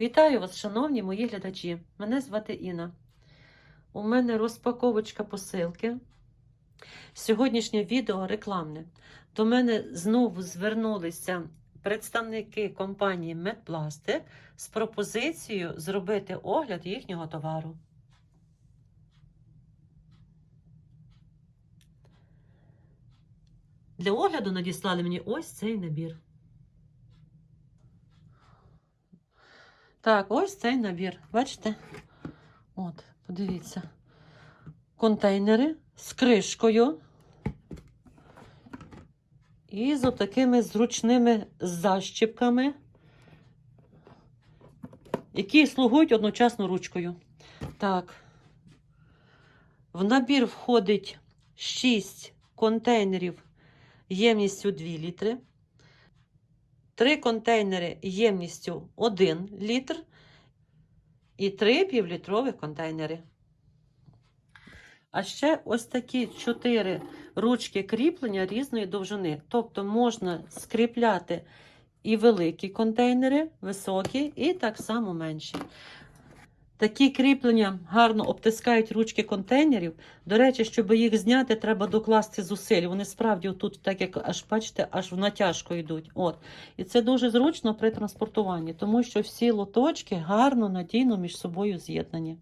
Вітаю вас, шановні мої глядачі. Мене звати Інна. У мене розпаковочка посилки. Сьогоднішнє відео рекламне. До мене знову звернулися представники компанії Медпластик з пропозицією зробити огляд їхнього товару. Для огляду надіслали мені ось цей набір. Так, ось цей набір. Бачите? От, подивіться. Контейнери з кришкою. І з отакими зручними защіпками, які слугують одночасно ручкою. Так. В набір входить 6 контейнерів ємністю 2 літри. Три контейнери ємністю 1 літр і три півлітрових контейнери. А ще ось такі чотири ручки кріплення різної довжини. Тобто можна скріпляти і великі контейнери, високі, і так само менші. Такі кріплення гарно обтискають ручки контейнерів. До речі, щоб їх зняти, треба докласти зусиль. Вони справді тут, так як аж бачите, аж в натяжку йдуть. От. І це дуже зручно при транспортуванні, тому що всі лоточки гарно, надійно між собою з'єднані.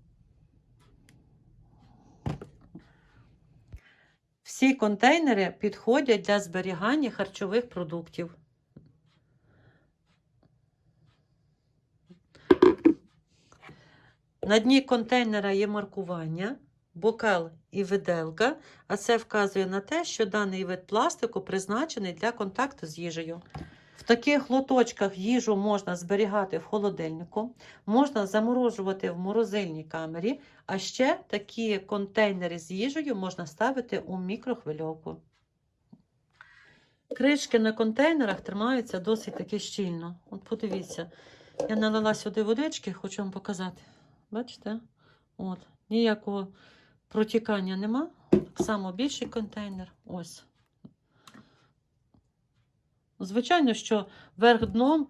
Всі контейнери підходять для зберігання харчових продуктів. На дні контейнера є маркування, бокал і виделка, а це вказує на те, що даний вид пластику призначений для контакту з їжею. В таких лоточках їжу можна зберігати в холодильнику, можна заморожувати в морозильній камері, а ще такі контейнери з їжею можна ставити у мікрохвильовку. Кришки на контейнерах тримаються досить таки щільно. От подивіться, я налила сюди водички, хочу вам показати. Бачите? От, ніякого протікання нема. Так само більший контейнер. Ось. Звичайно, що верх дном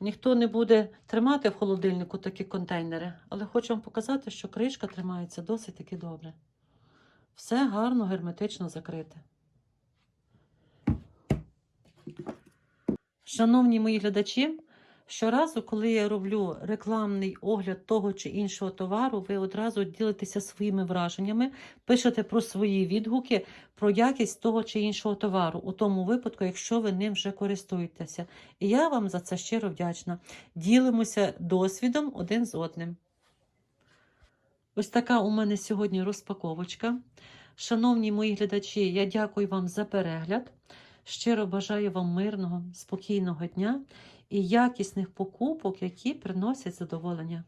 ніхто не буде тримати в холодильнику такі контейнери, але хочу вам показати, що кришка тримається досить таки добре. Все гарно, герметично закрите. Шановні мої глядачі, щоразу, коли я роблю рекламний огляд того чи іншого товару, ви одразу ділитеся своїми враженнями, пишете про свої відгуки, про якість того чи іншого товару, у тому випадку, якщо ви ним вже користуєтеся. І я вам за це щиро вдячна. Ділимося досвідом один з одним. Ось така у мене сьогодні розпаковочка. Шановні мої глядачі, я дякую вам за перегляд. Щиро бажаю вам мирного, спокійного дня і якісних покупок, які приносять задоволення.